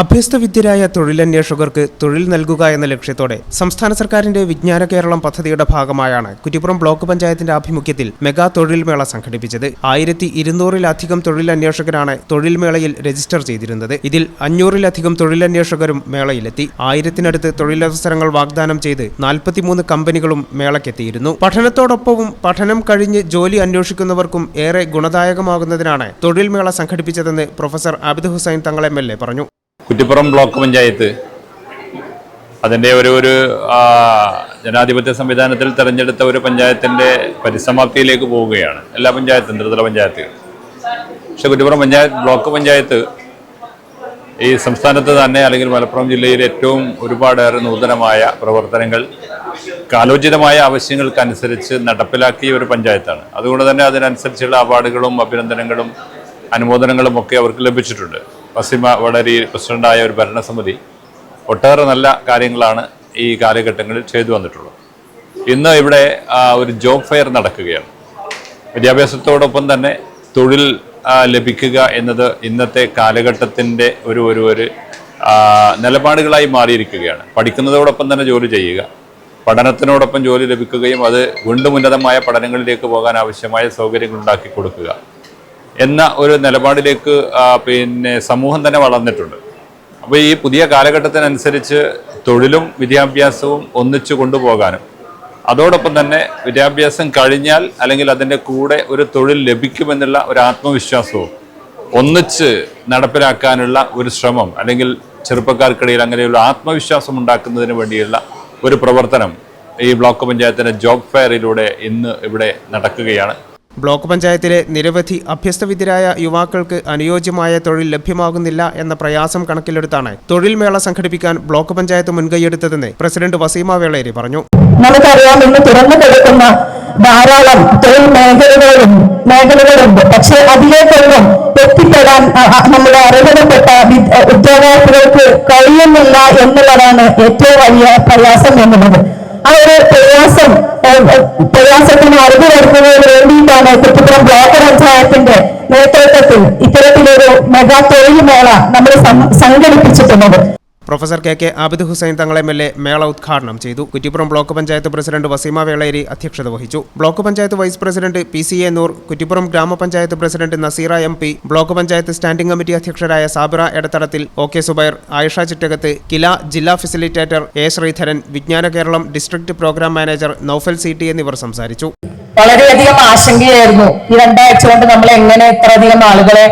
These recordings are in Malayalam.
അഭ്യസ്തവിദ്യരായ തൊഴിലന്വേഷകർക്ക് തൊഴിൽ നൽകുക എന്ന ലക്ഷ്യത്തോടെ സംസ്ഥാന സർക്കാരിന്റെ വിജ്ഞാന കേരളം പദ്ധതിയുടെ ഭാഗമായാണ് കുറ്റിപ്പുറം ബ്ലോക്ക് പഞ്ചായത്തിന്റെ ആഭിമുഖ്യത്തിൽ മെഗാ തൊഴിൽ മേള സംഘടിപ്പിച്ചത്. ആയിരത്തി ഇരുന്നൂറിലധികം തൊഴിലന്വേഷകരാണ് തൊഴിൽ മേളയിൽ രജിസ്റ്റർ ചെയ്തിരുന്നത്. ഇതിൽ അഞ്ഞൂറിലധികം തൊഴിലന്വേഷകരും മേളയിലെത്തി. ആയിരത്തിനടുത്ത് തൊഴിലവസരങ്ങൾ വാഗ്ദാനം ചെയ്ത് നാൽപ്പത്തിമൂന്ന് കമ്പനികളും മേളയ്ക്കെത്തിയിരുന്നു. പഠനത്തോടൊപ്പവും പഠനം കഴിഞ്ഞ് ജോലി അന്വേഷിക്കുന്നവർക്കും ഏറെ ഗുണദായകമാകുന്നതിനാണ് തൊഴിൽ മേള സംഘടിപ്പിച്ചതെന്ന് പ്രൊഫസർ ആബിദ് ഹുസൈൻ തങ്ങൾ എം പറഞ്ഞു. കുറ്റിപ്പുറം ബ്ലോക്ക് പഞ്ചായത്ത് അതിന്റെ ഒരു ഒരു ജനാധിപത്യ സംവിധാനത്തിൽ തെരഞ്ഞെടുത്ത ഒരു പഞ്ചായത്തിന്റെ പരിസമാപ്തിയിലേക്ക് പോവുകയാണ് എല്ലാ പഞ്ചായത്തും ത്രിതല പഞ്ചായത്തുകൾ പക്ഷേ കുറ്റിപ്പുറം പഞ്ചായത്ത് ബ്ലോക്ക് പഞ്ചായത്ത് ഈ സംസ്ഥാനത്ത് തന്നെ അല്ലെങ്കിൽ മലപ്പുറം ജില്ലയിൽ ഏറ്റവും ഒരുപാടേറെ നൂതനമായ പ്രവർത്തനങ്ങൾ കാലോചിതമായ ആവശ്യങ്ങൾക്കനുസരിച്ച് നടപ്പിലാക്കിയ ഒരു പഞ്ചായത്താണ്. അതുകൊണ്ട് തന്നെ അതിനനുസരിച്ചുള്ള അവാർഡുകളും അഭിനന്ദനങ്ങളും അനുമോദനങ്ങളും ഒക്കെ അവർക്ക് ലഭിച്ചിട്ടുണ്ട്. വസിമ വടരി പ്രസിഡന്റായ ഒരു ഭരണസമിതി ഒട്ടേറെ നല്ല കാര്യങ്ങളാണ് ഈ കാലഘട്ടങ്ങളിൽ ചെയ്തു വന്നിട്ടുള്ളത്. ഇന്ന് ഇവിടെ ഒരു ജോബ് ഫെയർ നടക്കുകയാണ്. വിദ്യാഭ്യാസത്തോടൊപ്പം തന്നെ തൊഴിൽ ലഭിക്കുക എന്നത് ഇന്നത്തെ കാലഘട്ടത്തിന്റെ ഒരു ഒരു ഒരു നിലപാടുകളായി മാറിയിരിക്കുകയാണ്. പഠിക്കുന്നതോടൊപ്പം തന്നെ ജോലി ചെയ്യുക. പഠനത്തിനോടൊപ്പം ജോലി ലഭിക്കുകയും അത് വീണ്ടും ഉന്നതമായ പഠനങ്ങളിലേക്ക് പോകാൻ ആവശ്യമായ സൗകര്യങ്ങൾ ഉണ്ടാക്കി കൊടുക്കുക. എന്ന ഒരു നിലപാടിലേക്ക് പിന്നെ സമൂഹം തന്നെ വളർന്നിട്ടുണ്ട്. അപ്പോൾ ഈ പുതിയ കാലഘട്ടത്തിനനുസരിച്ച് തൊഴിലും വിദ്യാഭ്യാസവും ഒന്നിച്ചു കൊണ്ടുപോകാനും അതോടൊപ്പം തന്നെ വിദ്യാഭ്യാസം കഴിഞ്ഞാൽ അല്ലെങ്കിൽ അതിന്റെ കൂടെ ഒരു തൊഴിൽ ലഭിക്കുമെന്നുള്ള ഒരു ആത്മവിശ്വാസവും ഒന്നിച്ച് നടപ്പിലാക്കാനുള്ള ഒരു ശ്രമം അല്ലെങ്കിൽ ചെറുപ്പക്കാർക്കിടയിൽ അങ്ങനെയുള്ള ആത്മവിശ്വാസം ഉണ്ടാക്കുന്നതിന് വേണ്ടിയുള്ള ഒരു പ്രവർത്തനം ഈ ബ്ലോക്ക് പഞ്ചായത്തിന്റെ ജോബ് ഫെയറിലൂടെ ഇന്ന് ഇവിടെ നടക്കുകയാണ്. ബ്ലോക്ക് പഞ്ചായത്തിലെ നിരവധി അഭ്യസ്തവിദ്യരായ യുവാക്കൾക്ക് അനുയോജ്യമായ തൊഴിൽ ലഭ്യമാകുന്നില്ല എന്ന പ്രയാസം കണക്കിലെടുത്താണ് തൊഴിൽ മേള സംഘടിപ്പിക്കാൻ ബ്ലോക്ക് പഞ്ചായത്ത് മുൻകൈയെടുത്തതെന്ന് പ്രസിഡന്റ് വസീമ വേളേരി പറഞ്ഞു. നമുക്കറിയാം ഇന്ന് തുറന്നു കിടക്കുന്ന ധാരാളം തൊഴിൽ മേഖലകളും മേഖലകളുണ്ട് പക്ഷെ അതിലേക്കൊന്നും എത്തിപ്പെടാൻ നമ്മുടെ അർഹതപ്പെട്ട ഉദ്യോഗാർത്ഥികൾക്ക് കഴിയുന്നില്ല എന്നുള്ളതാണ് ഏറ്റവും വലിയ പ്രയാസം എന്നുള്ളത്. ആ പ്രയാസം പ്രയാസത്തിന് അറിവ് വരുന്നതിന് വേണ്ടിയിട്ടാണ് കുറ്റിപ്പുറം ബ്ലോക്ക് പഞ്ചായത്തിന്റെ നേതൃത്വത്തിൽ ഇത്തരത്തിലൊരു മെഗാ തൊഴിൽ മേള നമ്മൾ സംഘടിപ്പിച്ചിട്ടുള്ളത്. Professor K K Abid Hussain Thangal M L A മേള ഉദ്ഘാടനം ചെയ്തു. കുറ്റിപ്പുറം ബ്ലോക്ക് പഞ്ചായത്ത് പ്രസിഡന്റ് വസീമ വേളേരി അധ്യക്ഷത വഹിച്ചു. Block panchayat vice president P C A Noor Kuttippuram grama panchayat president Naseera M P block panchayat standing committee അധ്യക്ഷരായ Sabira Edathadathil O K Zubair Ayisha Chittakath KILA ജില്ലാ facilitator A Sreedharan Vijnana Keralam district programme manager Noufal C T എന്നിവർ സംസാരിച്ചു. വളരെയധികം ആശങ്കയായിരുന്നു ഈ രണ്ടാഴ്ച കൊണ്ട് നമ്മൾ എങ്ങനെ ഇത്രയധികം ആളുകളെ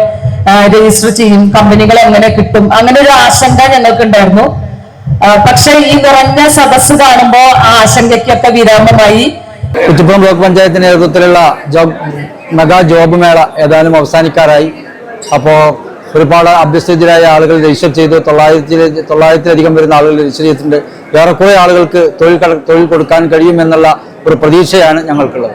രജിസ്റ്റർ ചെയ്യും കമ്പനികൾ എങ്ങനെ കിട്ടും അങ്ങനെ ഒരു ആശങ്ക ഞങ്ങൾക്ക് ഉണ്ടായിരുന്നു പക്ഷെ ഈ നിറഞ്ഞ സദസ് കാണുമ്പോൾ ആ ആശങ്കയ്ക്കൊക്കെ വിരാമമായി. കുറ്റിപ്പുറം ബ്ലോക്ക് പഞ്ചായത്തിന്റെ നേതൃത്വത്തിലുള്ള ജോബ് മെഗാ ജോബ് മേള ഏതാനും അവസാനിക്കാറായി. അപ്പോൾ ഒരുപാട് അഭ്യസ്തരായ ആളുകൾ രജിസ്റ്റർ ചെയ്തു തൊള്ളായിരത്തി തൊള്ളായിരത്തിലധികം വരുന്ന ആളുകൾ രജിസ്റ്റർ ചെയ്തിട്ടുണ്ട്. ഏറെക്കുറെ ആളുകൾക്ക് തൊഴിൽ തൊഴിൽ കൊടുക്കാൻ കഴിയുമെന്നുള്ള ഒരു പ്രതീക്ഷയാണ് ഞങ്ങൾക്കുള്ളത്.